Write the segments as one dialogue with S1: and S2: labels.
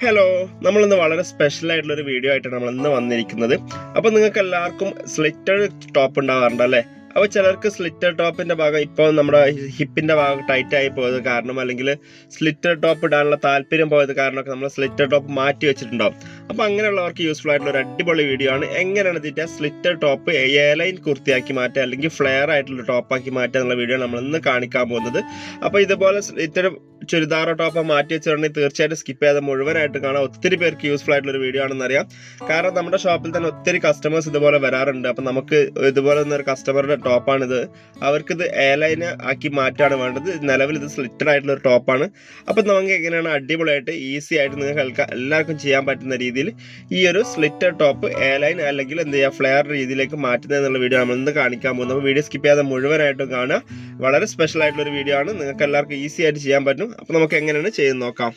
S1: Hello നമ്മൾ ഇന്ന് വളരെ സ്പെഷ്യൽ ആയിട്ടുള്ള ഒരു വീഡിയോ ആയിട്ടാണ് നമ്മൾ ഇന്ന് വന്നിരിക്കുന്നത്. അപ്പോൾ നിങ്ങൾക്ക് എല്ലാവർക്കും സ്ലിറ്റഡ് ടോപ്പ് ഉണ്ടാവാറുണ്ട് അല്ലേ? അപ്പോൾ ചിലർക്ക് സ്ലിറ്റർ ടോപ്പിന്റെ ഭാഗം ഇപ്പോൾ നമ്മുടെ ഹിപ്പിന്റെ ഭാഗം ടൈറ്റ് ആയി പോയത് കാരണം അല്ലെങ്കിൽ സ്ലിറ്റർ ടോപ്പ് ഇടാനുള്ള താല്പര്യം പോയത് കാരണമൊക്കെ നമ്മൾ സ്ലിറ്റർ ടോപ്പ് മാറ്റി വെച്ചിട്ടുണ്ടാവും. അപ്പോൾ അങ്ങനെയുള്ളവർക്ക് യൂസ്ഫുൾ ആയിട്ടുള്ള ഒരു അടിപൊളി വീഡിയോ ആണ്. എങ്ങനെയാണ് ഇതിന്റെ സ്ലിറ്റർ ടോപ്പ് എയർലൈൻ ലൈൻ കുർത്തിയാക്കി മാറ്റുക അല്ലെങ്കിൽ ഫ്ലെയർ ആയിട്ടുള്ള ടോപ്പാക്കി മാറ്റുക എന്നുള്ള വീഡിയോ നമ്മൾ ഇന്ന് കാണിക്കാൻ പോകുന്നത്. അപ്പോൾ ഇതുപോലെ സ്ലിറ്റഡ് ചുരിദാറോ ടോപ്പോ മാറ്റി വെച്ചിട്ടുണ്ടെങ്കിൽ തീർച്ചയായിട്ടും സ്കിപ്പ് ചെയ്യാതെ മുഴുവനായിട്ട് കാണാം. ഒത്തിരി പേർക്ക് യൂസ്ഫുൾ ആയിട്ടുള്ള ഒരു വീഡിയോ ആണെന്ന് അറിയാം. കാരണം നമ്മുടെ ഷോപ്പിൽ തന്നെ ഒത്തിരി കസ്റ്റമേഴ്സ് ഇതുപോലെ വരാറുണ്ട്. അപ്പം നമുക്ക് ഇതുപോലെ തന്നെ ഒരു കസ്റ്റമറുടെ ടോപ്പാണിത് അവർക്ക് ഇത് എയർലൈന് ആക്കി മാറ്റാണ് വേണ്ടത്. നിലവിൽ ഇത് സ്ലിറ്റഡ് ആയിട്ടുള്ള ഒരു ടോപ്പാണ് അപ്പം നമുക്ക് എങ്ങനെയാണ് അടിപൊളിയായിട്ട് ഈസി ആയിട്ട് നിങ്ങൾക്ക് എല്ലാ- എല്ലാവർക്കും ചെയ്യാൻ പറ്റുന്ന രീതിയിൽ ഈ ഒരു സ്ലിറ്റഡ് ടോപ്പ് എയർലൈൻ അല്ലെങ്കിൽ എന്ത് ചെയ്യുക ഫ്ലെയർ രീതിയിലേക്ക് മാറ്റുന്നത് എന്നുള്ള വീഡിയോ നമ്മൾ ഇന്ന് കാണിക്കാൻ പോകുന്നത്. വീഡിയോ സ്കിപ്പ് ചെയ്യാതെ മുഴുവനായിട്ടും കാണുക. വളരെ സ്പെഷ്യൽ ആയിട്ടുള്ള ഒരു വീഡിയോ ആണ്. നിങ്ങൾക്ക് എല്ലാവർക്കും ഈസി ആയിട്ട് ചെയ്യാൻ പറ്റും. അപ്പോൾ നമുക്ക് എങ്ങനെയാണ് ചെയ്യുന്ന നോക്കാം.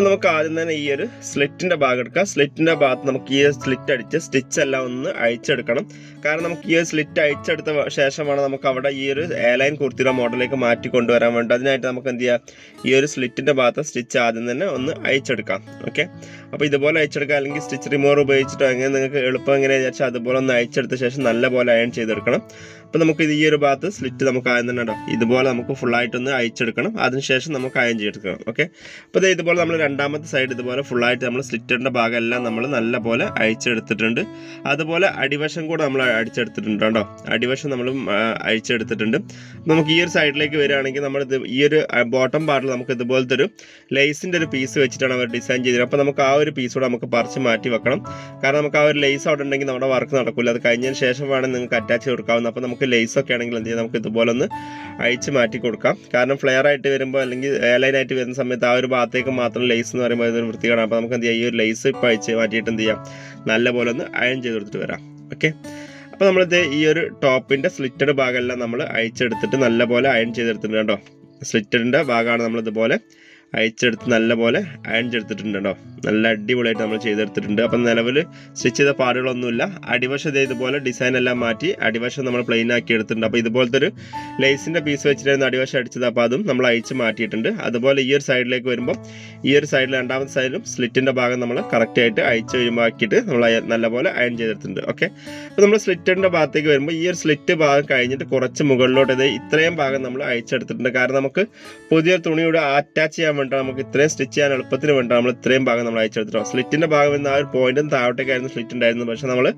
S1: നമുക്ക് ആദ്യം തന്നെ ഈ ഒരു സ്ലിറ്റിന്റെ ഭാഗം എടുക്കാം. സ്ലിറ്റിന്റെ ഭാഗത്ത് നമുക്ക് ഈ സ്ലിറ്റ് അടിച്ച് സ്റ്റിച്ച് എല്ലാം ഒന്ന് അഴിച്ചെടുക്കണം. കാരണം നമുക്ക് ഈ ഒരു സ്ലിറ്റ് അഴിച്ചെടുത്ത ശേഷമാണ് നമുക്ക് അവിടെ ഈ ഒരു എയർലൈൻ കുർത്തിയുടെ മോഡലിലേക്ക് മാറ്റി കൊണ്ടുവരാൻ വേണ്ടി അതിനായിട്ട് നമുക്ക് എന്ത് ചെയ്യാം? ഈ ഒരു സ്ലിറ്റിന്റെ ഭാഗത്ത് സ്റ്റിച്ച് ആദ്യം തന്നെ ഒന്ന് അഴിച്ചെടുക്കാം. ഓക്കെ അപ്പോൾ ഇതുപോലെ അയച്ചെടുക്കാം അല്ലെങ്കിൽ സ്റ്റിച്ച് റിമൂവർ ഉപയോഗിച്ചിട്ടോ അങ്ങനെ നിങ്ങൾക്ക് എളുപ്പം എങ്ങനെ വിചാരിച്ചാൽ അതുപോലെ ഒന്ന് അയച്ചെടുത്ത ശേഷം നല്ലപോലെ അയൺ ചെയ്തെടുക്കണം. അപ്പോൾ നമുക്ക് ഈ ഒരു ഭാഗത്ത് സ്ലിറ്റ് നമുക്ക് ആദ്യം തന്നെ ഇതുപോലെ നമുക്ക് ഫുള്ളായിട്ടൊന്ന് അയച്ചെടുക്കണം അതിനുശേഷം നമുക്ക് അയൺ ചെയ്തെടുക്കണം. ഓക്കെ അപ്പോൾ ഇത് ഇതുപോലെ നമ്മൾ രണ്ടാമത്തെ സൈഡ് ഇതുപോലെ ഫുള്ളായിട്ട് നമ്മൾ സ്ലിറ്ററിന്റെ ഭാഗം എല്ലാം നമ്മൾ നല്ലപോലെ അഴിച്ചെടുത്തിട്ടുണ്ട്. അതുപോലെ അടിവശം കൂടെ നമ്മൾ അടിച്ചെടുത്തിട്ടുണ്ട് കേട്ടോ. അടിവശം നമ്മൾ അഴിച്ചെടുത്തിട്ടുണ്ട്. നമുക്ക് ഈ ഒരു സൈഡിലേക്ക് വരികയാണെങ്കിൽ നമ്മൾ ഇത് ഈ ഒരു ബോട്ടം പാർട്ടിൽ നമുക്ക് ഇതുപോലത്തെ ഒരു ലേസിന്റെ ഒരു പീസ് വെച്ചിട്ടാണ് അവർ ഡിസൈൻ ചെയ്തത് അപ്പോൾ നമുക്ക് ആ ഒരു പീസ് കൂടെ നമുക്ക് പറിച്ച് മാറ്റി വെക്കണം. കാരണം നമുക്ക് ആ ഒരു ലേസ് അവിടെ ഉണ്ടെങ്കിൽ നമ്മുടെ വർക്ക് നടക്കില്ല അത് കഴിഞ്ഞതിന് ശേഷം വേണം നിങ്ങൾക്ക് അറ്റാച്ച് കൊടുക്കാവുന്ന. അപ്പോൾ നമുക്ക് ലേസ് ഒക്കെ ആണെങ്കിൽ എന്ത് ചെയ്യാം? നമുക്ക് ഇതുപോലെ ഒന്ന് അഴിച്ച് മാറ്റി കൊടുക്കാം. കാരണം ഫ്ലെയർ ആയിട്ട് വരുമ്പോൾ അല്ലെങ്കിൽ എയർലൈൻ ആയിട്ട് വരുന്ന സമയത്ത് ആ ഒരു ഭാഗത്തേക്ക് മാത്രം ലേസ് എന്ന് പറയുമ്പോൾ ഇതൊരു വൃത്തികേടാണ്. അപ്പോൾ നമുക്ക് എന്ത് ചെയ്യാം? ഈ ഒരു ലേസ് ഇപ്പോൾ അഴിച്ച് മാറ്റിയിട്ട് എന്ത് ചെയ്യാം? നല്ലപോലെ ഒന്ന് അയൺ ചെയ്ത് കൊടുത്തിട്ട് വരാം. ഓക്കെ അപ്പോൾ നമ്മളിത് ഈ ഒരു ടോപ്പിന്റെ സ്ലിറ്റഡ് ഭാഗമെല്ലാം നമ്മൾ അയച്ചെടുത്തിട്ട് നല്ലപോലെ അയൺ ചെയ്തെടുത്തിട്ടുണ്ട് കേട്ടോ സ്ലിറ്റഡിന്റെ ഭാഗമാണ് നമ്മളിതുപോലെ അയച്ചെടുത്ത് നല്ലപോലെ അയൺ ചെയ്തെടുത്തിട്ടുണ്ട് കേട്ടോ നല്ല അടിപൊളിയായിട്ട് നമ്മൾ ചെയ്തെടുത്തിട്ടുണ്ട്. അപ്പം നിലവിൽ സ്റ്റിച്ച് ചെയ്ത പാടുകളൊന്നുമില്ല. അടിവശം ഇതുപോലെ ഡിസൈൻ എല്ലാം മാറ്റി അടിവശം നമ്മൾ പ്ലെയിൻ ആക്കി എടുത്തിട്ടുണ്ട്. അപ്പോൾ ഇതുപോലത്തെ ഒരു ലേസിന്റെ പീസ് വെച്ചിട്ടായിരുന്നു അടിവശം അടിച്ചത്. അപ്പോൾ അതും നമ്മൾ അയച്ച് മാറ്റിയിട്ടുണ്ട്. അതുപോലെ ഈ ഒരു സൈഡിലേക്ക് വരുമ്പോൾ ഈ ഒരു സൈഡിൽ രണ്ടാമത്തെ സൈഡിലും സ്ലിറ്റിന്റെ ഭാഗം നമ്മൾ കറക്റ്റായിട്ട് അയച്ച് വരുമ്പോൾ ആക്കിയിട്ട് നമ്മൾ നല്ല പോലെ അയൺ ചെയ്തെടുത്തിട്ടുണ്ട്. ഓക്കെ അപ്പോൾ നമ്മൾ സ്ലിറ്റിന്റെ ഭാഗത്തേക്ക് വരുമ്പോൾ ഈ ഒരു സ്ലിറ്റ് ഭാഗം കഴിഞ്ഞിട്ട് കുറച്ച് മുകളിലോട്ട് ഇത് ഇത്രയും ഭാഗം നമ്മൾ അയച്ചെടുത്തിട്ടുണ്ട്. കാരണം നമുക്ക് പുതിയൊരു തുണിയോട് അറ്റാച്ച് ചെയ്യാൻ വേണ്ടി നമുക്ക് ഇത്രയും സ്റ്റിച്ച് ചെയ്യാൻ എളുപ്പത്തിന് വേണ്ട നമ്മൾ ഇത്രയും ഭാഗം നമ്മൾ അയച്ചെടുത്തിട്ടോ സ്ലിറ്റിന്റെ ഭാഗം എന്ന ആ ഒരു പോയിന്റും താഴോട്ടേക്കായിരുന്നു സ്ലിറ്റ് ഉണ്ടായിരുന്നത്. പക്ഷെ നമ്മൾ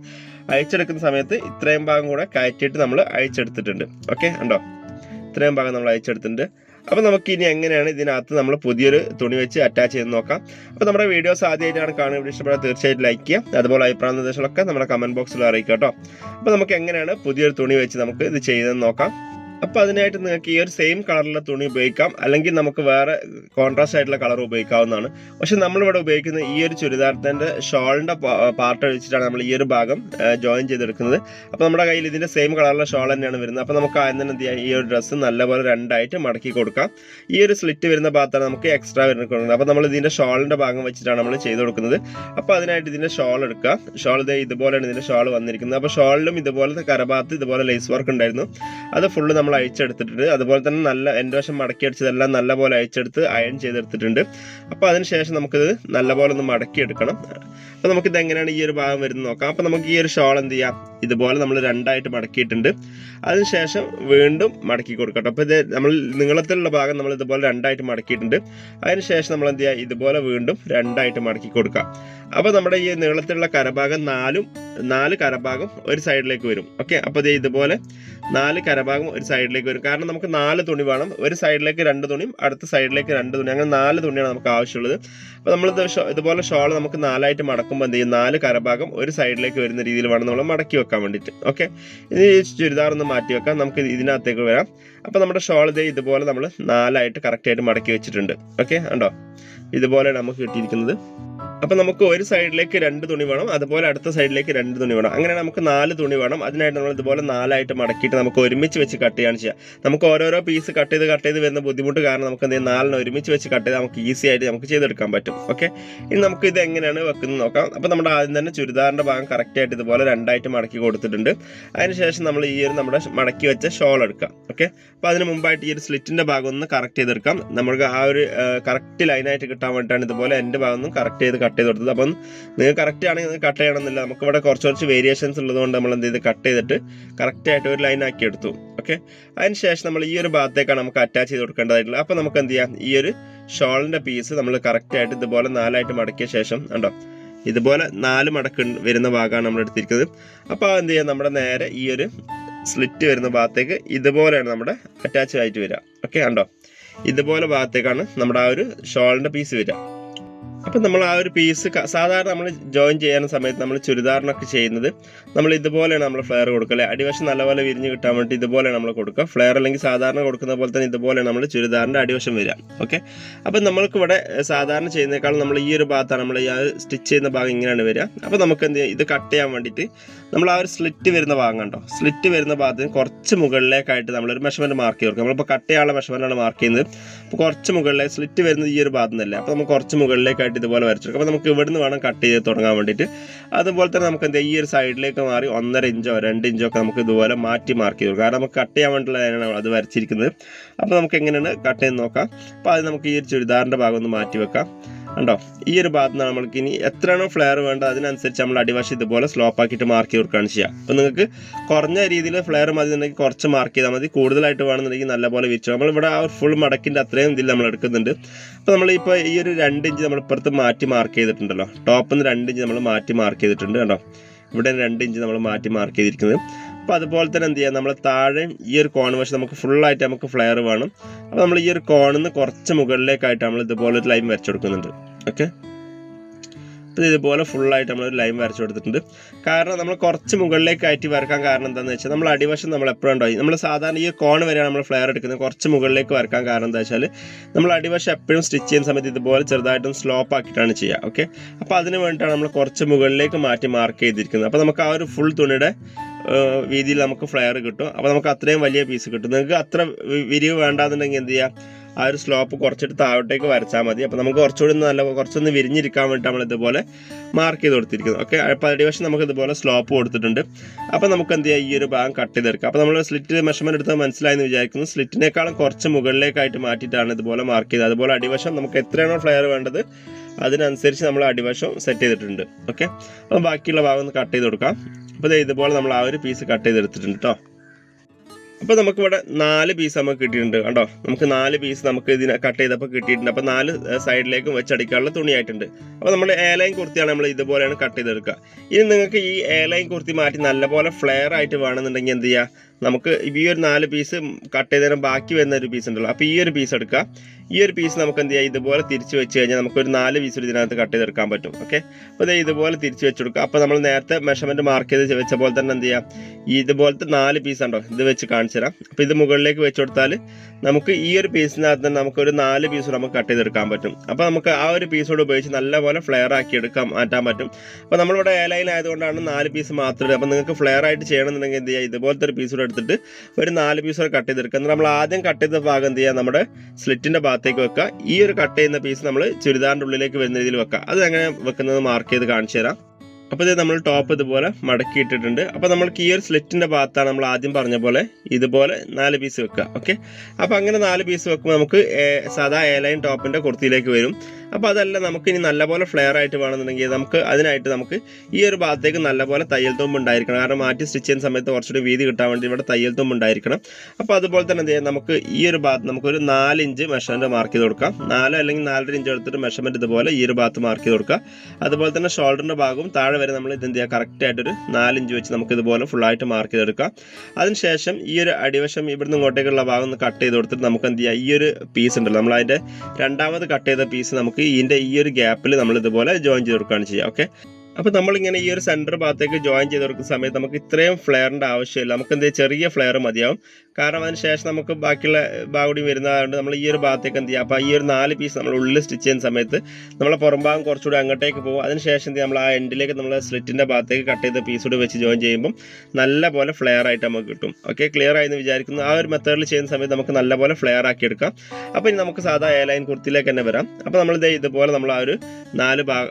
S1: അയച്ചെടുക്കുന്ന സമയത്ത് ഇത്രയും ഭാഗം കൂടെ കയറ്റിയിട്ട് നമ്മൾ അയച്ചെടുത്തിട്ടുണ്ട്. ഓക്കെ ഉണ്ടോ ഇത്രയും ഭാഗം നമ്മൾ അയച്ചെടുത്തിട്ടുണ്ട്. അപ്പോൾ നമുക്ക് ഇനി എങ്ങനെയാണ് ഇതിനകത്ത് നമ്മൾ പുതിയൊരു തുണി വെച്ച് അറ്റാച്ച് ചെയ്ത് നോക്കാം. അപ്പോൾ നമ്മുടെ വീഡിയോസ് ആദ്യമായിട്ടാണ് കാണുക വീഡിയോ ഇഷ്ടപ്പെട്ടാൽ തീർച്ചയായിട്ടും ലൈക്ക് ചെയ്യുക. അതുപോലെ അഭിപ്രായ നിർദ്ദേശങ്ങളൊക്കെ നമ്മുടെ കമന്റ് ബോക്സിൽ അറിയിക്കുക കേട്ടോ. അപ്പോൾ നമുക്ക് എങ്ങനെയാണ് പുതിയൊരു തുണി വെച്ച് നമുക്ക് ഇത് ചെയ്തെന്ന് നോക്കാം. അപ്പോൾ അതിനായിട്ട് നിങ്ങൾക്ക് ഈ ഒരു സെയിം കളറിലെ തുണി ഉപയോഗിക്കാം. അല്ലെങ്കിൽ നമുക്ക് വേറെ കോൺട്രാസ്റ്റ് ആയിട്ടുള്ള കളർ ഉപയോഗിക്കാവുന്നതാണ്. പക്ഷെ നമ്മളിവിടെ ഉപയോഗിക്കുന്ന ഈ ഒരു ചുരിദാരത്തിന്റെ ഷോളിന്റെ പാർട്ട് വെച്ചിട്ടാണ് നമ്മൾ ഈ ഒരു ഭാഗം ജോയിൻ ചെയ്തെടുക്കുന്നത്. അപ്പോൾ നമ്മുടെ കയ്യിൽ ഇതിന്റെ സെയിം കളറിലെ ഷോൾ തന്നെയാണ് വരുന്നത്. അപ്പോൾ നമുക്ക് ആദ്യം തന്നെ ഈ ഒരു ഡ്രസ്സ് നല്ലപോലെ രണ്ടായിട്ട് മടക്കി കൊടുക്കാം. ഈ ഒരു സ്ലിറ്റ് വരുന്ന ഭാഗത്താണ് നമുക്ക് എക്സ്ട്രാ വരുന്നത് അപ്പോൾ നമ്മൾ ഇതിന്റെ ഷോളിന്റെ ഭാഗം വെച്ചിട്ടാണ് നമ്മൾ ചെയ്ത് കൊടുക്കുന്നത്. അപ്പോൾ അതിനായിട്ട് ഇതിന്റെ ഷോൾ എടുക്കാം ഷോൾ ഇതേ ഇതുപോലെയാണ് ഇതിന്റെ ഷോൾ വന്നിരിക്കുന്നത്. അപ്പോൾ ഷോളിലും ഇതുപോലത്തെ കരഭാഗത്ത് ഇതുപോലെ ലേസ് വർക്ക് ഉണ്ടായിരുന്നു. അത് ഫുള്ള് നമ്മൾ അയച്ചെടുത്തിട്ടുണ്ട്. അതുപോലെ തന്നെ നല്ല എന്റെ വശം മടക്കി അടിച്ചതെല്ലാം നല്ലപോലെ അയച്ചെടുത്ത് അയൺ ചെയ്തെടുത്തിട്ടുണ്ട്. അപ്പോൾ അതിനുശേഷം നമുക്കിത് നല്ലപോലെ ഒന്ന് മടക്കി എടുക്കണം അപ്പോൾ നമുക്കിത് എങ്ങനെയാണ് ഈ ഒരു ഭാഗം വരുന്നത് നോക്കാം. അപ്പോൾ നമുക്ക് ഈ ഒരു ഷോൾ എന്ത് ചെയ്യാം? ഇതുപോലെ നമ്മൾ രണ്ടായിട്ട് മടക്കിയിട്ടുണ്ട്. അതിനുശേഷം വീണ്ടും മടക്കി കൊടുക്കട്ടെ. അപ്പോൾ ഇത് നമ്മൾ നീളത്തിലുള്ള ഭാഗം നമ്മൾ ഇതുപോലെ രണ്ടായിട്ട് മടക്കിയിട്ടുണ്ട്. അതിനുശേഷം നമ്മൾ എന്ത് ചെയ്യുക ഇതുപോലെ വീണ്ടും രണ്ടായിട്ട് മടക്കി കൊടുക്കുക അപ്പോൾ നമ്മുടെ ഈ നീളത്തിലുള്ള കരഭാഗം നാലും നാല് കരഭാഗം ഒരു സൈഡിലേക്ക് വരും. ഓക്കെ? അപ്പോൾ ഇത് ഇതുപോലെ നാല് കരഭാഗം ഒരു സൈഡിലേക്ക് വരും. കാരണം നമുക്ക് നാല് തുണി വേണം. ഒരു സൈഡിലേക്ക് രണ്ട് തുണിയും അടുത്ത സൈഡിലേക്ക് രണ്ട് തുണി അങ്ങനെ നാല് തുണിയാണ് നമുക്ക് ആവശ്യമുള്ളത്. അപ്പോൾ നമ്മൾ ഇതുപോലെ ഷോൾ നമുക്ക് നാലായിട്ട് മടക്കുമ്പോൾ എന്ത് ചെയ്യും? നാല് കരഭാഗം ഒരു സൈഡിലേക്ക് വരുന്ന രീതിയിൽ വേണം നമ്മൾ മടക്കി വെക്കാൻ വേണ്ടിയിട്ട്. ഓക്കെ? ഇനി ചുരിദാർ ഒന്ന് മാറ്റി വെക്കാം. നമുക്ക് ഇതിനകത്തേക്ക് വരാം. അപ്പോൾ നമ്മുടെ ഷോൾ ഇതേ ഇതുപോലെ നമ്മൾ നാലായിട്ട് കറക്റ്റായിട്ട് മടക്കി വെച്ചിട്ടുണ്ട്. ഓക്കെ? ഉണ്ടോ ഇതുപോലെയാണ് നമുക്ക് കിട്ടിയിരിക്കുന്നത്. അപ്പം നമുക്ക് ഒരു സൈഡിലേക്ക് രണ്ട് തുണി വേണം അതുപോലെ അടുത്ത സൈഡിലേക്ക് രണ്ട് തുണി വേണം. അങ്ങനെ നമുക്ക് നാല് തുണി വേണം. അതിനായിട്ട് നമ്മൾ ഇതുപോലെ നാലായിട്ട് മടക്കിയിട്ട് നമുക്ക് ഒരുമിച്ച് വെച്ച് കട്ട് ചെയ്യാൻ ചെയ്യാം. നമുക്ക് ഓരോരോ പീസ് കട്ട് ചെയ്ത് കട്ട് ചെയ്ത് വരുന്ന ബുദ്ധിമുട്ട് കാരണം നമുക്ക് എന്തെങ്കിലും നാലിനെ ഒരുമിച്ച് വെച്ച് കട്ട് ചെയ്ത് നമുക്ക് ഈസി ആയിട്ട് നമുക്ക് ചെയ്തെടുക്കാൻ പറ്റും. ഓക്കെ ഇനി നമുക്ക് ഇത് എങ്ങനെയാണ് വെക്കുന്നത് നോക്കാം. അപ്പോൾ നമ്മുടെ ആദ്യം തന്നെ ചുരിദാറിന്റെ ഭാഗം കറക്റ്റ് ആയിട്ട് ഇതുപോലെ രണ്ടായിട്ട് മടക്കി കൊടുത്തിട്ടുണ്ട്. അതിനുശേഷം നമ്മൾ ഈ ഒരു നമ്മുടെ മടക്കി വെച്ച ഷോൾ എടുക്കാം. ഓക്കെ അപ്പോൾ അതിന് മുമ്പായിട്ട് ഈ ഒരു സ്ലിറ്റിന്റെ ഭാഗം ഒന്ന് കറക്റ്റ് ചെയ്തെടുക്കാം. നമുക്ക് ആ ഒരു കറക്റ്റ് ലൈനായിട്ട് കിട്ടാൻ വേണ്ടിയിട്ടാണ് ഇതുപോലെ എന്റെ ഭാഗം ഒന്നും കറക്റ്റ് ചെയ്ത് കട്ട് ചെയ്ത് കൊടുത്തത്. അപ്പം നിങ്ങൾക്ക് കറക്റ്റ് ആണെങ്കിൽ നിങ്ങൾക്ക് കട്ട് ചെയ്യണമെന്നില്ല. നമുക്ക് ഇവിടെ കുറച്ച് കുറച്ച് വേരിയേഷൻസ് ഉള്ളതുകൊണ്ട് നമ്മൾ എന്ത് ചെയ്ത് കട്ട് ചെയ്തിട്ട് കറക്റ്റ് ആയിട്ട് ഒരു ലൈൻ ആക്കി എടുത്തു. ഓക്കെ അതിനുശേഷം നമ്മൾ ഈ ഒരു ഭാഗത്തേക്കാണ് നമുക്ക് അറ്റാച്ച് ചെയ്ത് കൊടുക്കേണ്ടതായിട്ടുള്ളത്. അപ്പോൾ നമുക്ക് എന്ത് ചെയ്യാം? ഈ ഒരു ഷോളിന്റെ പീസ് നമ്മൾ കറക്റ്റ് ആയിട്ട് ഇതുപോലെ നാലായിട്ട് മടക്കിയ ശേഷം ഉണ്ടോ ഇതുപോലെ നാല് മടക്ക് വരുന്ന ഭാഗമാണ് നമ്മൾ എടുത്തിരിക്കുന്നത്. അപ്പോൾ എന്ത് ചെയ്യാം? നമ്മുടെ നേരെ ഈ ഒരു സ്ലിറ്റ് വരുന്ന ഭാഗത്തേക്ക് ഇതുപോലെയാണ് നമ്മുടെ അറ്റാച്ച് ആയിട്ട് വരിക. ഓക്കെ കണ്ടോ? ഇതുപോലെ ഭാഗത്തേക്കാണ് നമ്മുടെ ആ ഒരു ഷോളിന്റെ പീസ് വരിക. അപ്പം നമ്മൾ ആ ഒരു പീസ് സാധാരണ നമ്മൾ ജോയിൻ ചെയ്യുന്ന സമയത്ത് നമ്മൾ ചുരിദാറിനൊക്കെ ചെയ്യുന്നത് നമ്മൾ ഇതുപോലെയാണ് നമ്മൾ ഫ്ലെയർ കൊടുക്കുക അല്ലേ അടിവശം നല്ലപോലെ വിരിഞ്ഞ് കിട്ടാൻ വേണ്ടി ഇതുപോലെയാണ് നമ്മൾ കൊടുക്കുക. ഫ്ലെയർ അല്ലെങ്കിൽ സാധാരണ കൊടുക്കുന്ന പോലെ തന്നെ ഇതുപോലെയാണ് നമ്മൾ ചുരിദാറിന്റെ അടിവശം വരിക. ഓക്കെ അപ്പം നമ്മൾക്ക് ഇവിടെ സാധാരണ ചെയ്യുന്നേക്കാൾ നമ്മൾ ഈ ഒരു ഭാഗത്താണ് നമ്മൾ ഈ സ്റ്റിച്ച് ചെയ്യുന്ന ഭാഗം ഇങ്ങനെയാണ് വരിക. അപ്പോൾ നമുക്ക് എന്ത് ഇത് കട്ട് ചെയ്യാൻ വേണ്ടിയിട്ട് നമ്മൾ ആ ഒരു സ്ലിറ്റ് വരുന്ന ഭാഗം കണ്ടോ? സ്ലിറ്റ് വരുന്ന ഭാഗത്തിന് കുറച്ച് മുകളിലേക്കായിട്ട് നമ്മളൊരു മെഷർമെന്റ് മാർക്ക് ചെയ്ത് കൊടുക്കും നമ്മളിപ്പോൾ കട്ട് ചെയ്യാനുള്ള മെഷർമെന്റാണ് മാർക്ക് ചെയ്യുന്നത്. അപ്പോൾ കുറച്ച് മുകളിലേക്ക് സ്ലിറ്റ് വരുന്നത് ഈ ഒരു ഭാഗത്തുനിന്നല്ലേ? അപ്പോൾ നമ്മൾ കുറച്ച് മുകളിലേക്കായിട്ട് ഇതുപോലെ വരച്ചെടുക്കും അപ്പോൾ നമുക്ക് ഇവിടുന്ന് വേണം കട്ട് ചെയ്ത് തുടങ്ങാൻ വേണ്ടിയിട്ട്. അതുപോലെ തന്നെ നമുക്ക് എന്താ ഈ ഒരു സൈഡിലേക്ക് മാറി ഒന്നര ഇഞ്ചോ രണ്ട് ഇഞ്ചോ ഒക്കെ നമുക്ക് ഇതുപോലെ മാറ്റി മാർക്ക് ചെയ്തു കാരണം നമുക്ക് കട്ട് ചെയ്യാൻ വേണ്ടിയിട്ടുള്ളതാണ് അത് വരച്ചിരിക്കുന്നത്. അപ്പോൾ നമുക്ക് എങ്ങനെയാണ് കട്ട് ചെയ്ത് നോക്കാം. അപ്പോൾ അത് നമുക്ക് ഈ ഒരു ചുരിദാറിന്റെ ഭാഗം ഒന്ന് മാറ്റി വെക്കാം. കണ്ടോ? ഈ ഒരു ഭാഗത്ത് നിന്ന് നമ്മൾക്ക് ഇനി എത്രയാണോ ഫ്ലെയർ വേണ്ടത് അതിനനുസരിച്ച് നമ്മൾ അടിവശം ഇതുപോലെ സ്ലോപ്പ് ആക്കിയിട്ട് മാർക്ക് ചെയ്ത് കൊടുക്കുകയാണ് ചെയ്യുക അപ്പോൾ നിങ്ങൾക്ക് കുറഞ്ഞ രീതിയിൽ ഫ്ലെയർ മതി എന്നുണ്ടെങ്കിൽ കുറച്ച് മാർക്ക് ചെയ്താൽ മതി. കൂടുതലായിട്ട് വേണമെന്നുണ്ടെങ്കിൽ നല്ലപോലെ വിരിച്ചു നമ്മളിവിടെ ആ ഫുൾ മടക്കിന്റെ അത്രയും ഇതിൽ നമ്മൾ എടുക്കുന്നുണ്ട്. അപ്പോൾ നമ്മളിപ്പോൾ ഈ ഒരു രണ്ട് ഇഞ്ച് നമ്മൾ ഇപ്പുറത്ത് മാറ്റി മാർക്ക് ചെയ്തിട്ടുണ്ടല്ലോ. ടോപ്പിൽ നിന്ന് രണ്ട് ഇഞ്ച് നമ്മൾ മാറ്റി മാർക്ക് ചെയ്തിട്ടുണ്ട് കണ്ടോ? ഇവിടെ രണ്ട് ഇഞ്ച് നമ്മൾ മാറ്റി മാർക്ക് ചെയ്തിരിക്കുന്നത്. അപ്പോൾ അതുപോലെ തന്നെ എന്ത് ചെയ്യാം? നമ്മൾ താഴെ ഈ ഒരു കോൺ വശം നമുക്ക് ഫുള്ളായിട്ട് നമുക്ക് ഫ്ലെയർ വേണം. അപ്പോൾ നമ്മൾ ഈ ഒരു കോണിൽ നിന്ന് കുറച്ച് മുകളിലേക്കായിട്ട് നമ്മൾ ഇതുപോലെ ഒരു ലൈൻ വരച്ചു കൊടുക്കുന്നുണ്ട്. ഓക്കെ അപ്പോൾ ഇതുപോലെ ഫുള്ളായിട്ട് നമ്മൾ ഒരു ലൈൻ വരച്ചു കൊടുത്തിട്ടുണ്ട്. കാരണം നമ്മൾ കുറച്ച് മുകളിലേക്ക് കയറ്റി വരക്കാൻ കാരണം എന്താണെന്ന് വെച്ചാൽ നമ്മൾ അടിവശം നമ്മൾ എപ്പോഴും ഉണ്ടായി നമ്മൾ സാധാരണ ഈ കോൺ വരെയാണ് നമ്മൾ ഫ്ലെയർ എടുക്കുന്നത്. കുറച്ച് മുകളിലേക്ക് വരക്കാൻ കാരണം എന്താ വെച്ചാൽ നമ്മൾ അടിവശം എപ്പോഴും സ്റ്റിച്ച് ചെയ്യുന്ന സമയത്ത് ഇതുപോലെ ചെറുതായിട്ടും സ്ലോപ്പ് ആക്കിയിട്ടാണ് ചെയ്യുക ഓക്കെ അപ്പോൾ അതിന് വേണ്ടിയിട്ടാണ് നമ്മൾ കുറച്ച് മുകളിലേക്ക് മാറ്റി മാർക്ക് ചെയ്തിരിക്കുന്നത്. അപ്പോൾ നമുക്ക് ആ ഒരു ഫുൾ തുണിയുടെ ഏഹ്, വീതിയിൽ നമുക്ക് ഫ്ലെയർ കിട്ടും. അപ്പോൾ നമുക്ക് അത്രയും വലിയ പീസ് കിട്ടും. നിങ്ങൾക്ക് അത്ര വിരിവ് വേണ്ടാന്നുണ്ടെങ്കിൽ എന്ത് ചെയ്യുക ആ ഒരു സ്ലോപ്പ് കുറച്ചിട്ട് താഴോട്ടേക്ക് വരച്ചാൽ മതി. അപ്പോൾ നമുക്ക് കുറച്ചുകൂടി നല്ല കുറച്ചൊന്ന് വിരിഞ്ഞിരിക്കാൻ വേണ്ടി നമ്മൾ ഇതുപോലെ മാർക്ക് ചെയ്ത് കൊടുത്തിരിക്കുന്നത് ഓക്കെ അപ്പോൾ അടിവശം നമുക്ക് ഇതുപോലെ സ്ലോപ്പ് കൊടുത്തിട്ടുണ്ട്. അപ്പോൾ നമുക്ക് എന്ത് ചെയ്യാം? ഈ ഒരു ഭാഗം കട്ട് ചെയ്തെടുക്കുക അപ്പോൾ നമ്മൾ സ്ലിറ്റ് മെഷർമെന്റ് എടുത്താൽ മനസ്സിലായെന്ന് വിചാരിക്കുന്നു. സ്ലിറ്റിനേക്കാളും കുറച്ച് മുകളിലേക്കായിട്ട് മാറ്റിയിട്ടാണ് ഇതുപോലെ മാർക്ക് ചെയ്തത്. അതുപോലെ അടിവശം നമുക്ക് എത്രയാണോ ഫ്ലെയർ വേണ്ടത് അതിനനുസരിച്ച് നമ്മൾ അടിവശം സെറ്റ് ചെയ്തിട്ടുണ്ട്. ഓക്കെ അപ്പോൾ ബാക്കിയുള്ള ഭാഗം ഒന്ന് കട്ട് ചെയ്ത് കൊടുക്കാം. അപ്പോൾ ഇതുപോലെ നമ്മൾ ആ ഒരു പീസ് കട്ട് ചെയ്തെടുത്തിട്ടുണ്ട് കേട്ടോ അപ്പോൾ നമുക്കിവിടെ നാല് പീസ് നമുക്ക് കിട്ടിയിട്ടുണ്ട് കണ്ടോ? നമുക്ക് നാല് പീസ് നമുക്ക് ഇതിനെ കട്ട് ചെയ്തപ്പോൾ കിട്ടിയിട്ടുണ്ട്. അപ്പോൾ നാല് സൈഡിലേക്കും വെച്ചടിക്കാനുള്ള തുണിയായിട്ടുണ്ട്. അപ്പോൾ നമ്മൾ ഏലൈൻ കുർത്തിയാണ് നമ്മൾ ഇതുപോലെയാണ് കട്ട് ചെയ്തെടുക്കുക. ഇനി നിങ്ങൾക്ക് ഈ ഏലൈൻ കുർത്തി മാറ്റി നല്ലപോലെ ഫ്ലെയർ ആയിട്ട് വേണമെന്നുണ്ടെങ്കിൽ എന്ത് ചെയ്യുക നമുക്ക് ഈ ഒരു നാല് പീസ് കട്ട് ചെയ്തേരം ബാക്കി വരുന്ന ഒരു പീസ് ഉണ്ടല്ലോ. അപ്പോൾ ഈ ഒരു പീസ് എടുക്കാം. ഈ ഒരു പീസ് നമുക്ക് എന്ത് ചെയ്യാം? ഇതുപോലെ തിരിച്ച് വെച്ച് കഴിഞ്ഞാൽ നമുക്കൊരു നാല് പീസ് ഇതിനകത്ത് കട്ട് ചെയ്തെടുക്കാൻ പറ്റും. ഓക്കെ അപ്പോൾ ദേ ഇതുപോലെ തിരിച്ച് വെച്ച് കൊടുക്കുക അപ്പോൾ നമ്മൾ നേരത്തെ മെഷർമെന്റ് മാർക്ക് ചെയ്ത് വെച്ച പോലെ തന്നെ എന്ത് ചെയ്യാം? ഈ ഇതുപോലത്തെ നാല് പീസ് ഉണ്ടോ? ഇത് വെച്ച് കാണിച്ചു തരാം. അപ്പോൾ ഇത് മുകളിലേക്ക് വെച്ച് കൊടുത്താൽ നമുക്ക് ഈ ഒരു പീസിനകത്ത് തന്നെ നമുക്കൊരു നാല് പീസ് നമുക്ക് കട്ട് ചെയ്തെടുക്കാൻ പറ്റും. അപ്പോൾ നമുക്ക് ആ ഒരു പീസോട് ഉപയോഗിച്ച് നല്ലപോലെ ഫ്ലെയർ ആക്കി എടുക്കാൻ മാറ്റാൻ പറ്റും. അപ്പോൾ നമ്മളിവിടെ എയർലൈൻ ആയതുകൊണ്ടാണ് നാല് പീസ് മാത്രമേ അപ്പോൾ നിങ്ങൾക്ക് ഫ്ലെയർ ആയിട്ട് ചെയ്യണമെന്നുണ്ടെങ്കിൽ എന്ത് ചെയ്യുക ഇതുപോലത്തെ ഒരു പീസ് എടുത്തിട്ട് ഒരു നാല് പീസ് കൂടെ കട്ട് ചെയ്തെടുക്കുക. എന്നിട്ട് നമ്മൾ ആദ്യം കട്ട് ചെയ്ത ഭാഗം എന്ത് ചെയ്യുക? നമ്മുടെ സ്ലിറ്റിന്റെ ഭാഗത്തേക്ക് വെക്കുക. ഈ ഒരു കട്ട് ചെയ്യുന്ന പീസ് നമ്മൾ ചുരിദാറിന്റെ ഉള്ളിലേക്ക് വരുന്ന രീതിയിൽ വെക്കുക. അത് എങ്ങനെ വെക്കുന്നത് മാർക്ക് ചെയ്ത് കാണിച്ചു തരാം. അപ്പോൾ ഇത് നമ്മൾ ടോപ്പ് ഇതുപോലെ മടക്കി ഇട്ടിട്ടുണ്ട്. അപ്പോൾ നമ്മൾക്ക് ഈ ഒരു സ്ലിറ്റിന്റെ ഭാഗത്താണ് നമ്മൾ ആദ്യം പറഞ്ഞ പോലെ ഇതുപോലെ നാല് പീസ് വെക്കുക. ഓക്കെ അപ്പോൾ അങ്ങനെ നാല് പീസ് വെക്കുമ്പോൾ നമുക്ക് സാധാ എ ലൈൻ ടോപ്പിന്റെ കുർത്തിയിലേക്ക് വരും. അപ്പോൾ അതല്ല നമുക്ക് ഇനി നല്ലപോലെ ഫ്ലെയർ ആയിട്ട് വേണമെന്നുണ്ടെങ്കിൽ നമുക്ക് അതിനായിട്ട് നമുക്ക് ഈ ഒരു ഭാഗത്തേക്ക് നല്ലപോലെ തയ്യൽ തുമ്പ് ഉണ്ടായിരിക്കണം. കാരണം മാറ്റി സ്റ്റിച്ച് ചെയ്യുന്ന സമയത്ത് കുറച്ചുകൂടി വീതി കിട്ടാൻ വേണ്ടി ഇവിടെ തയ്യൽ തുമ്പ് ഉണ്ടായിരിക്കണം. അപ്പോൾ അതുപോലെ തന്നെ എന്ത് ചെയ്യാം നമുക്ക് ഈ ഒരു ഭാഗത്ത് നമുക്കൊരു ഇഞ്ച് മെഷർമെന്റ് മാർക്ക് ചെയ്ത് കൊടുക്കാം. നാലോ അല്ലെങ്കിൽ നാലര ഇഞ്ച് എടുത്തിട്ട് മെഷർമെന്റ് ഇതുപോലെ ഈ ഒരു ഭാഗത്ത് മാർക്ക് ചെയ്ത് കൊടുക്കുക. അതുപോലെ തന്നെ ഷോൾഡറിന്റെ ഭാഗവും താഴെ വരെ നമ്മൾ ഇത് എന്ത് ചെയ്യുക? കറക്റ്റായിട്ടൊരു നാലിഞ്ച് വെച്ച് നമുക്ക് ഇതുപോലെ ഫുള്ളായിട്ട് മാർക്ക് ചെയ്തെടുക്കാം അതിനുശേഷം ഈ ഒരു അടിവശം ഇവിടുന്ന് ഇങ്ങോട്ടേക്കുള്ള ഭാഗം ഒന്ന് കട്ട് ചെയ്ത് കൊടുത്തിട്ട് നമുക്ക് എന്ത് ചെയ്യാം? ഈ ഒരു പീസ് ഉണ്ടല്ലോ നമ്മൾ അതിന്റെ രണ്ടാമത് കട്ട് ചെയ്ത പീസ് നമുക്ക് ഇതിന്റെ ഈ ഒരു ഗ്യാപ്പിൽ നമ്മൾ ഇതുപോലെ ജോയിൻ ചെയ്ത് കൊടുക്കുകയാണ് ചെയ്യുക ഓക്കെ അപ്പോൾ നമ്മളിങ്ങനെ ഈ ഒരു സെന്റർ ഭാഗത്തേക്ക് ജോയിൻ ചെയ്ത് കൊടുക്കുന്ന സമയത്ത് നമുക്ക് ഇത്രയും ഫ്ലെയറിന്റെ ആവശ്യമില്ല. നമുക്ക് എന്ത് ചെറിയ ഫ്ലെയർ മതിയാവും. കാരണം അതിന് ശേഷം നമുക്ക് ബാക്കിയുള്ള ഭാഗം വരുന്നതുകൊണ്ട് നമ്മൾ ഈ ഒരു ഭാഗത്തേക്ക് എന്ത് ചെയ്യുക അപ്പോൾ ഈ ഒരു നാല് പീസ് നമ്മൾ ഉള്ളിൽ സ്റ്റിച്ച് ചെയ്യുന്ന സമയത്ത് നമ്മളെ പുറം ഭാഗം കുറച്ചുകൂടി അങ്ങോട്ടേക്ക് പോകും. അതിനുശേഷം എന്ത് നമ്മൾ ആ എൻഡിലേക്ക് നമ്മൾ സ്ലിറ്റിന്റെ ഭാഗത്തേക്ക് കട്ട് ചെയ്ത പീസ് കൂടി വെച്ച് ജോയിൻ ചെയ്യുമ്പോൾ നല്ല പോലെ ഫ്ലെയർ ആയിട്ട് നമുക്ക് കിട്ടും. ഓക്കെ ക്ലിയർ ആയി എന്ന് വിചാരിക്കുന്നു. ആ ഒരു മെത്തേഡിൽ ചെയ്യുന്ന സമയത്ത് നമുക്ക് നല്ല പോലെ ഫ്ലെയർ ആക്കി എടുക്കാം. അപ്പോൾ ഇനി നമുക്ക് സാധാ എ ലൈൻ കുർത്തിയിലേക്ക് തന്നെ വരാം. അപ്പോൾ നമ്മൾ ഇതേ ഇതുപോലെ നമ്മൾ ആ ഒരു നാല് ഭാഗ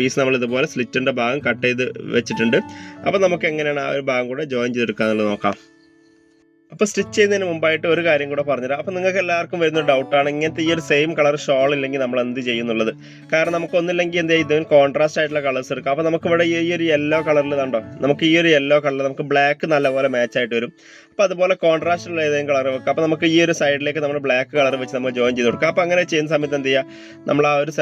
S1: പീസ് നമ്മൾ ഇതുപോലെ സ്ലിറ്റിന്റെ ഭാഗം കട്ട് ചെയ്ത് വെച്ചിട്ടുണ്ട്. അപ്പോൾ നമുക്ക് എങ്ങനെയാണ് ആ ഒരു ഭാഗം കൂടെ ജോയിൻ ചെയ്തെടുക്കുക എന്നുള്ളത് നോക്കാം. അപ്പോൾ സ്റ്റിച്ച് ചെയ്യുന്നതിന് മുമ്പായിട്ട് ഒരു കാര്യം കൂടെ പറഞ്ഞുതരാം. അപ്പോൾ നിങ്ങൾക്ക് എല്ലാവർക്കും വരുന്ന ഡൗട്ടാണ് ഇങ്ങനത്തെ ഈ ഒരു സെയിം കളർ ഷോൾ ഇല്ലെങ്കിൽ നമ്മൾ എന്ത് ചെയ്യുന്നുള്ളത് കാരണം നമുക്ക് ഒന്നില്ലെങ്കിൽ എന്ത് ചെയ്യും? കോൺട്രാസ്റ്റ് ആയിട്ടുള്ള കളേഴ്സ് എടുക്കാം. അപ്പോൾ നമുക്ക് ഇവിടെ ഈ ഒരു യെല്ലോ കളറിൽ കണ്ടോ? നമുക്ക് ഈ ഒരു യെല്ലോ കളർ നമുക്ക് ബ്ലാക്ക് നല്ലപോലെ മാച്ച് ആയിട്ട് വരും. അപ്പോൾ അതുപോലെ കോൺട്രാസ്റ്റ് ഉള്ള ഏതെങ്കിലും കളർ വെക്കാം. അപ്പോൾ നമുക്ക് ഈ ഒരു സൈഡിലേക്ക് നമ്മൾ ബ്ലാക്ക് കളർ വെച്ച് നമ്മൾ ജോയിൻ ചെയ്ത് കൊടുക്കാം. അപ്പോൾ അങ്ങനെ ചെയ്യുന്ന സമയത്ത് എന്ത് ചെയ്യുക? നമ്മൾ ആ ഒരു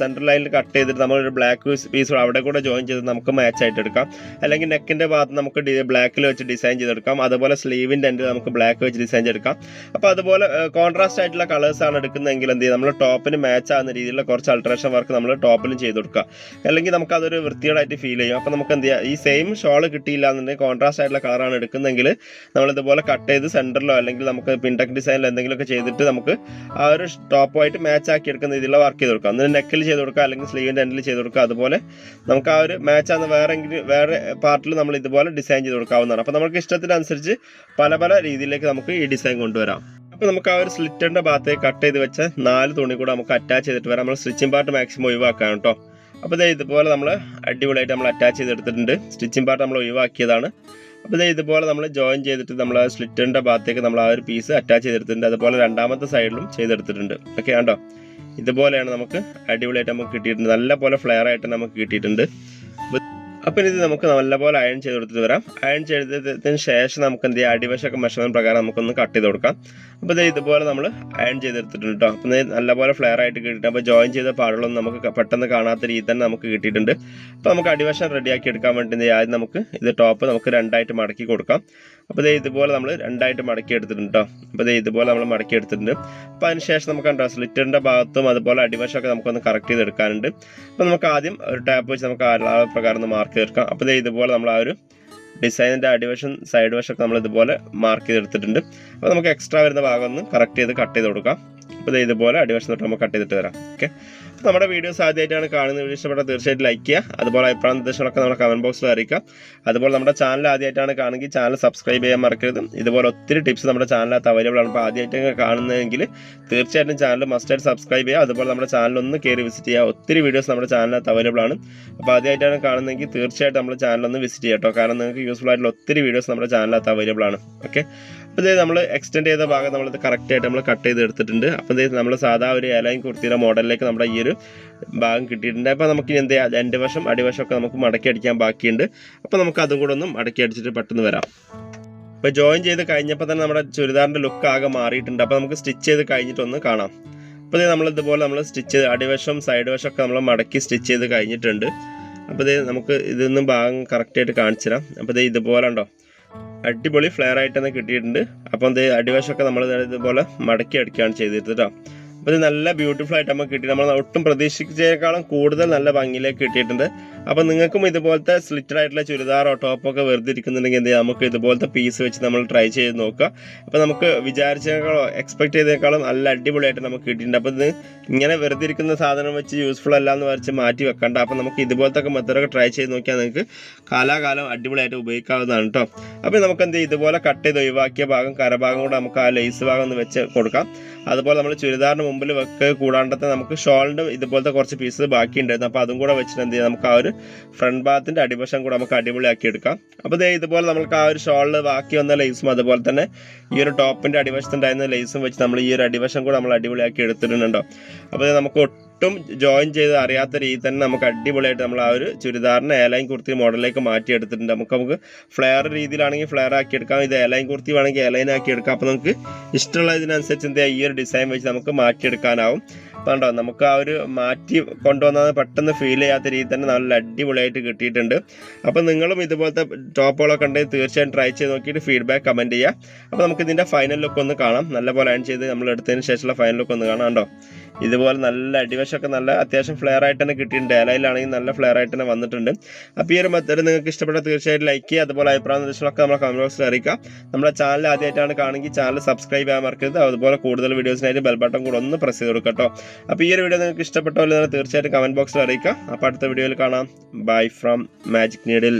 S1: സെന്റർ ലൈനിൽ കട്ട് ചെയ്തിട്ട് നമ്മൾ ഒരു ബ്ലാക്ക് പീസ് അവിടെ കൂടെ ജോയിൻ ചെയ്ത് നമുക്ക് മാച്ച് ആയിട്ട് എടുക്കാം. അല്ലെങ്കിൽ നെക്കിന്റെ ഭാഗത്ത് നമുക്ക് ബ്ലാക്കിൽ വെച്ച് ഡിസൈൻ ചെയ്തെടുക്കാം. അതുപോലെ സ്ലീവിന്റെ എൻഡിൽ നമുക്ക് ബ്ലാക്ക് വെച്ച് ഡിസൈൻ ചെയ്തെടുക്കാം അപ്പോൾ അതുപോലെ കോൺട്രാസ്റ്റ് ആയിട്ടുള്ള കളേഴ്സ് ആണ് എടുക്കുന്നതെങ്കിൽ എന്ത് ചെയ്യും? നമ്മൾ ടോപ്പിന് മാച്ച് ആകുന്ന രീതിയിലുള്ള കുറച്ച് അൾട്രേഷൻ വർക്ക് നമ്മൾ ടോപ്പിലും ചെയ്ത് കൊടുക്കുക. അല്ലെങ്കിൽ നമുക്ക് അതൊരു വൃത്തിയോടായിട്ട് ഫീൽ ചെയ്യും. അപ്പോൾ നമുക്ക് എന്ത് ചെയ്യാം? ഈ സെയിം ഷോൾ കിട്ടിയില്ല എന്നുണ്ടെങ്കിൽ കോൺട്രാസ്റ്റ് ആയിട്ടുള്ള കളറാണ് എടുക്കുന്നതെങ്കിൽ നമ്മൾ ഇതുപോലെ കട്ട് ചെയ്ത് സെന്ററിലോ അല്ലെങ്കിൽ നമുക്ക് പിൻടക്ക് ഡിസൈനിലോ എന്തെങ്കിലുമൊക്കെ ചെയ്തിട്ട് നമുക്ക് ആ ഒരു ടോപ്പുമായിട്ട് മാച്ച് ആക്കി എടുക്കുന്ന രീതിയിലുള്ള വർക്ക് ചെയ്ത് കൊടുക്കുക എന്നിട്ട് നെക്കിൽ ചെയ്ത് കൊടുക്കുക അല്ലെങ്കിൽ സ്ലീവിന്റെ എൻഡിൽ ചെയ്ത് കൊടുക്കുക. അതുപോലെ നമുക്ക് ആ ഒരു മാച്ച് ആകുന്ന വേറെ വേറെ പാർട്ടിൽ നമ്മൾ ഇതുപോലെ ഡിസൈൻ ചെയ്ത് കൊടുക്കാവുന്നതാണ്. അപ്പോൾ നമുക്ക് ഇഷ്ടത്തിനനുസരിച്ച് പല പല രീതിയിലേക്ക് നമുക്ക് ഈ ഡിസൈൻ കൊണ്ടുവരാം. അപ്പോൾ നമുക്ക് ആ ഒരു സ്ലിറ്ററിന്റെ ഭാഗത്തേക്ക് കട്ട് ചെയ്ത് വെച്ച നാല് തുണി കൂടെ നമുക്ക് അറ്റാച്ച് ചെയ്തിട്ട് വരാം. നമ്മൾ സ്റ്റിച്ചിങ് പാർട്ട് മാക്സിമം ഒഴിവാക്കാം കേട്ടോ അപ്പോൾ ഇതേ ഇതുപോലെ നമ്മൾ അടിപൊളിയായിട്ട് നമ്മൾ അറ്റാച്ച് ചെയ്തെടുത്തിട്ടുണ്ട്. സ്റ്റിച്ചിങ് പാർട്ട് നമ്മൾ ഒഴിവാക്കിയതാണ്. അപ്പോൾ ഇതേ ഇതുപോലെ നമ്മൾ ജോയിൻ ചെയ്തിട്ട് നമ്മൾ സ്ലിറ്ററിന്റെ ഭാഗത്തേക്ക് നമ്മൾ ആ ഒരു പീസ് അറ്റാച്ച് ചെയ്തെടുത്തിട്ടുണ്ട്. അതുപോലെ രണ്ടാമത്തെ സൈഡിലും ചെയ്തെടുത്തിട്ടുണ്ട്. ഓക്കെ കണ്ടോ? ഇതുപോലെയാണ് നമുക്ക് അടിപൊളിയായിട്ട് നമുക്ക് കിട്ടിയിട്ടുണ്ട്. നല്ല പോലെ ഫ്ലെയർ ആയിട്ട് നമുക്ക് കിട്ടിയിട്ടുണ്ട്. അപ്പം ഇത് നമുക്ക് നല്ലപോലെ അയൺ ചെയ്ത് കൊടുത്തിട്ട് വരാം. അയൺ ചെയ്തതിന് ശേഷം നമുക്ക് എന്ത് ചെയ്യാം? അടിവശമൊക്കെ മെഷർമെന്റ് പ്രകാരം നമുക്കൊന്ന് കട്ട് ചെയ്ത് കൊടുക്കാം. അപ്പോൾ ഇത് ഇതുപോലെ നമ്മൾ അയൺ ചെയ്തെടുത്തിട്ടുണ്ട് കേട്ടോ അപ്പം നല്ലപോലെ ഫ്ലെയർ ആയിട്ട് കിട്ടിയിട്ടുണ്ട്. അപ്പോൾ ജോയിൻ ചെയ്ത പാടുകളൊന്നും നമുക്ക് പെട്ടെന്ന് കാണാത്ത രീതി തന്നെ നമുക്ക് കിട്ടിയിട്ടുണ്ട്. അപ്പോൾ നമുക്ക് അടിവശം റെഡിയാക്കി എടുക്കാൻ വേണ്ടി ആദ്യം നമുക്ക് ഇത് ടോപ്പ് നമുക്ക് രണ്ടായിട്ട് മടക്കി കൊടുക്കാം. അപ്പോൾ ഇത് ഇതുപോലെ നമ്മൾ രണ്ടായിട്ട് മടക്കി എടുത്തിട്ടുണ്ട് കേട്ടോ അപ്പോൾ ഇത് ഇതുപോലെ നമ്മൾ മടക്കി എടുത്തിട്ടുണ്ട്. അപ്പോൾ അതിനുശേഷം നമുക്ക് കണ്ടോ സ്ലിറ്ററിന്റെ ഭാഗത്തും അതുപോലെ അടിവശമൊക്കെ നമുക്കൊന്ന് കറക്റ്റ് ചെയ്തെടുക്കാനുണ്ട് അപ്പോൾ നമുക്ക് ആദ്യം ഒരു ടാപ്പ് വെച്ച് നമുക്ക് ആ പ്രകാരം ഒന്ന് മാർക്ക് ചെയ്തെടുക്കാം. അപ്പോൾ ഇത് ഇതുപോലെ നമ്മൾ ആ ഒരു ഡിസൈനിന്റെ അടിവശം സൈഡ് വശമൊക്കെ നമ്മൾ ഇതുപോലെ മാർക്ക് ചെയ്തെടുത്തിട്ടുണ്ട്. അപ്പോൾ നമുക്ക് എക്സ്ട്രാ വരുന്ന ഭാഗം ഒന്ന് കറക്റ്റ് ചെയ്ത് കട്ട് ചെയ്ത് കൊടുക്കാം. അപ്പോൾ ഇത് ഇതുപോലെ അടിവശം തൊട്ട് നമുക്ക് കട്ട് ചെയ്തിട്ട് തരാം ഓക്കെ നമ്മുടെ വീഡിയോസ് ആദ്യമായിട്ടാണ് കാണുന്നത് വീഡിയോ ഇഷ്ടപ്പെട്ടാൽ തീർച്ചയായിട്ടും ലൈക്ക് ചെയ്യുക. അതുപോലെ അഭിപ്രായ നിർദ്ദേശങ്ങളൊക്കെ നമ്മുടെ കമന്റ് ബോക്സിൽ അറിയിക്കുക. അതുപോലെ നമ്മുടെ ചാനൽ ആദ്യമായിട്ടാണ് കാണുമെങ്കിൽ ചാനൽ സബ്സ്ക്രൈബ് ചെയ്യാൻ മറക്കരുത്. ഇതുപോലെ ഒത്തിരി ടിപ്സ് നമ്മുടെ ചാനലിനകത്ത് അവൈലബിൾ ആണ്. അപ്പോൾ ആദ്യമായിട്ടൊക്കെ കാണുന്നതെങ്കിൽ തീർച്ചയായിട്ടും ചാനൽ മസ്റ്റായിട്ട് സബ്സ്ക്രൈബ് ചെയ്യുക. അതുപോലെ നമ്മുടെ ചാനൽ ഒന്ന് കയറി വിസിറ്റ് ചെയ്യുക. ഒത്തിരി വീഡിയോസ് നമ്മുടെ ചാനലിനകത്ത് അവൈലബിൾ ആണ്. അപ്പോൾ ആദ്യമായിട്ടാണ് കാണുന്നതെങ്കിൽ തീർച്ചയായിട്ടും നമ്മുടെ ചാനൽ ഒന്ന് വിസിറ്റ് ചെയ്യാം കേട്ടോ. കാരണം നിങ്ങൾക്ക് യൂസ്ഫുൾ ആയിട്ടുള്ള ഒത്തിരി വീഡിയോസ് നമ്മുടെ ചാനലിനകത്ത് അവൈലബിൾ ആണ്. ഓക്കെ അപ്പോൾ ഇതേ നമ്മൾ എക്സ്റ്റെൻഡ് ചെയ്ത ഭാഗം നമ്മളിത് കറക്റ്റ് ആയിട്ട് നമ്മൾ കട്ട് ചെയ്ത് എടുത്തിട്ടുണ്ട് അപ്പോൾ ഇതേ നമ്മൾ സാധാ ഒരു എലൈൻ കുർത്തിയുടെ മോഡലിലേക്ക് നമ്മുടെ ഈ ഒരു ഭാഗം കിട്ടിയിട്ടുണ്ട്. അപ്പോൾ നമുക്ക് എന്ത് ചെയ്യാം? രണ്ട് വശം അടിവശമൊക്കെ നമുക്ക് മടക്കി അടിക്കാൻ ബാക്കിയുണ്ട്. അപ്പോൾ നമുക്ക് അതും കൂടെ ഒന്ന് മടക്കി അടിച്ചിട്ട് പെട്ടെന്ന് വരാം. അപ്പോൾ ജോയിൻ ചെയ്ത് കഴിഞ്ഞപ്പോൾ തന്നെ നമ്മുടെ ചുരിദാറിന്റെ ലുക്ക് ആകെ മാറിയിട്ടുണ്ട്. അപ്പോൾ നമുക്ക് സ്റ്റിച്ച് ചെയ്ത് കഴിഞ്ഞിട്ടൊന്ന് കാണാം. അപ്പോൾ നമ്മൾ ഇതുപോലെ നമ്മൾ സ്റ്റിച്ച് അടിവശം സൈഡ് വശമൊക്കെ നമ്മൾ മടക്കി സ്റ്റിച്ച് ചെയ്ത് കഴിഞ്ഞിട്ടുണ്ട്. അപ്പോൾ ഇത് നമുക്ക് ഇതൊന്നും ഭാഗം കറക്റ്റായിട്ട് കാണിച്ചു തരാം. അപ്പോൾ ഇത് ഇതുപോലെ ഉണ്ടോ? അടിപൊളി ഫ്ലെയർ ആയിട്ട് തന്നെ കിട്ടിയിട്ടുണ്ട്. അപ്പോൾ ഇത് അടിവശമൊക്കെ നമ്മൾ ഇതുപോലെ മടക്കി അടിക്കുകയാണ് ചെയ്തിട്ട് കേട്ടോ. അപ്പോൾ ഇത് നല്ല ബ്യൂട്ടിഫുൾ ആയിട്ട് നമുക്ക് കിട്ടി. നമ്മൾ ഒട്ടും പ്രതീക്ഷിച്ചതിനേക്കാളും കൂടുതൽ നല്ല ഭംഗിയിലേക്ക് കിട്ടിയിട്ടുണ്ട്. അപ്പോൾ നിങ്ങൾക്കും ഇതുപോലത്തെ സ്ലിറ്റഡ് ആയിട്ടുള്ള ചുരിദാറോ ടോപ്പൊക്കെ വെറുതെ ഇരിക്കുന്നുണ്ടെങ്കിൽ എന്ത് നമുക്ക് ഇതുപോലത്തെ പീസ് വെച്ച് നമ്മൾ ട്രൈ ചെയ്ത് നോക്കുക അപ്പോൾ നമുക്ക് വിചാരിച്ചതിനേക്കാളോ എക്സ്പെക്ട് ചെയ്തേക്കാളും നല്ല അടിപൊളിയായിട്ട് നമുക്ക് കിട്ടിയിട്ടുണ്ട്. അപ്പോൾ ഇത് ഇങ്ങനെ വെറുതെ ഇരിക്കുന്ന സാധനം വെച്ച് യൂസ്ഫുൾ അല്ല എന്ന് വരച്ച് മാറ്റി വെക്കണ്ട. അപ്പോൾ നമുക്ക് ഇതുപോലത്തെ ഒക്കെ മെത്തേഡൊക്കെ ട്രൈ ചെയ്ത് നോക്കിയാൽ നിങ്ങൾക്ക് കാലാകാലം അടിപൊളിയായിട്ട് ഉപയോഗിക്കാവുന്നതാണ് കേട്ടോ അപ്പോൾ നമുക്ക് എന്ത് ഇതുപോലെ കട്ട് ചെയ്ത് ഒഴിവാക്കിയ ഭാഗം കരഭാഗം കൂടെ നമുക്ക് ആ ലേസ് ഭാഗം ഒന്ന് വെച്ച് കൊടുക്കാം. അതുപോലെ നമ്മൾ ചുരിദാറിന് മുമ്പിൽ വെക്കുക കൂടാണ്ടത്തെ നമുക്ക് ഷോളിന്റെ ഇതുപോലത്തെ കുറച്ച് പീസസ് ബാക്കി ഉണ്ടായിരുന്നു അപ്പോൾ അതും കൂടെ വെച്ചിട്ട് എന്ത് ചെയ്യാം? നമുക്ക് ആ ഒരു ഫ്രണ്ട് ഭാഗത്തിന്റെ അടിവശം കൂടെ നമുക്ക് അടിപൊളിയാക്കി എടുക്കാം. അപ്പോൾ ദേ ഇതുപോലെ നമുക്ക് ആ ഒരു ഷോളിൽ ബാക്കി വന്ന ലേസും അതുപോലെ തന്നെ ഈ ഒരു ടോപ്പിന്റെ അടിവശത്തുണ്ടായിരുന്ന ലേസും വെച്ച് നമ്മൾ ഈ ഒരു അടിവശം കൂടെ നമ്മൾ അടിപൊളിയാക്കി എടുത്തിട്ടുണ്ടോ അപ്പോൾ നമുക്ക് ഒട്ടും ജോയിൻ ചെയ്ത് അറിയാത്ത രീതിയിൽ തന്നെ നമുക്ക് അടിപൊളിയായിട്ട് നമ്മൾ ആ ഒരു ചുരിദാറിനെ ഏലൈൻ കുർത്തി മോഡലിലേക്ക് മാറ്റിയെടുത്തിട്ടുണ്ട്. നമുക്ക് നമുക്ക് ഫ്ലെയർ രീതിയിലാണെങ്കിൽ ഫ്ലെയർ ആക്കി എടുക്കാം ഇത് ഏലൈൻ കുർത്തി വേണമെങ്കിൽ ഏലൈൻ ആക്കി എടുക്കാം അപ്പോൾ നമുക്ക് ഇഷ്ടമുള്ള ഇതിനനുസരിച്ച് എന്താ ഈ ഒരു ഡിസൈൻ വെച്ച് നമുക്ക് മാറ്റിയെടുക്കാനാവും. കണ്ടോ നമുക്ക് ആ ഒരു മാറ്റി കൊണ്ടുവന്നത് പെട്ടെന്ന് ഫീൽ ചെയ്യാത്ത രീതിയിൽ തന്നെ നല്ല അടിപൊളിയായിട്ട് കിട്ടിയിട്ടുണ്ട്. അപ്പോൾ നിങ്ങളും ഇതുപോലത്തെ ടോപ്പുകളൊക്കെ ഉണ്ടെങ്കിൽ തീർച്ചയായും ട്രൈ ചെയ്ത് നോക്കിയിട്ട് ഫീഡ്ബാക്ക് കമന്റ് ചെയ്യുക. അപ്പോൾ നമുക്ക് ഇതിന്റെ ഫൈനൽ ലുക്ക് ഒന്ന് കാണാം. നല്ല പോലെ അയൺ ചെയ്ത് നമ്മൾ എടുത്തതിന് ശേഷമുള്ള ഫൈനൽ ലുക്ക് ഒന്ന് കാണാം കേട്ടോ ഇതുപോലെ നല്ല അടിവശമൊക്കെ നല്ല അത്യാവശ്യം ഫ്ലെയർ ആയിട്ട് തന്നെ കിട്ടിയിട്ടുണ്ട്. ഡേലയിലാണെങ്കിൽ നല്ല ഫ്ലെയർ ആയിട്ട് തന്നെ വന്നിട്ടുണ്ട്. അപ്പോൾ ഈ ഒരു മെത്തേഡ് നിങ്ങൾക്ക് ഇഷ്ടപ്പെട്ട തീർച്ചയായിട്ടും ലൈക്ക് ചെയ്യുക. അതുപോലെ അഭിപ്രായ നിർദ്ദേശങ്ങളൊക്കെ നമ്മളെ കമന്റ് ബോക്സിൽ അറിയിക്കുക. നമ്മുടെ ചാനൽ ആദ്യമായിട്ടാണ് കാണുമെങ്കിൽ ചാനൽ സബ്സ്ക്രൈബ് ചെയ്യാൻ മറക്കരുത്. അതുപോലെ കൂടുതൽ വീഡിയോസിനായിട്ട് ബെൽ ബട്ടൺ കൂടെ ഒന്ന് പ്രസ് ചെയ്ത് കൊടുക്കട്ടോ കേട്ടോ. അപ്പോൾ ഈ ഒരു വീഡിയോ നിങ്ങൾക്ക് ഇഷ്ടപ്പെട്ടോ എന്ന് തീർച്ചയായിട്ടും കമന്റ് ബോക്സിൽ അറിയിക്കുക. അപ്പോൾ അടുത്ത വീഡിയോയിൽ കാണാം. Bye from magic needle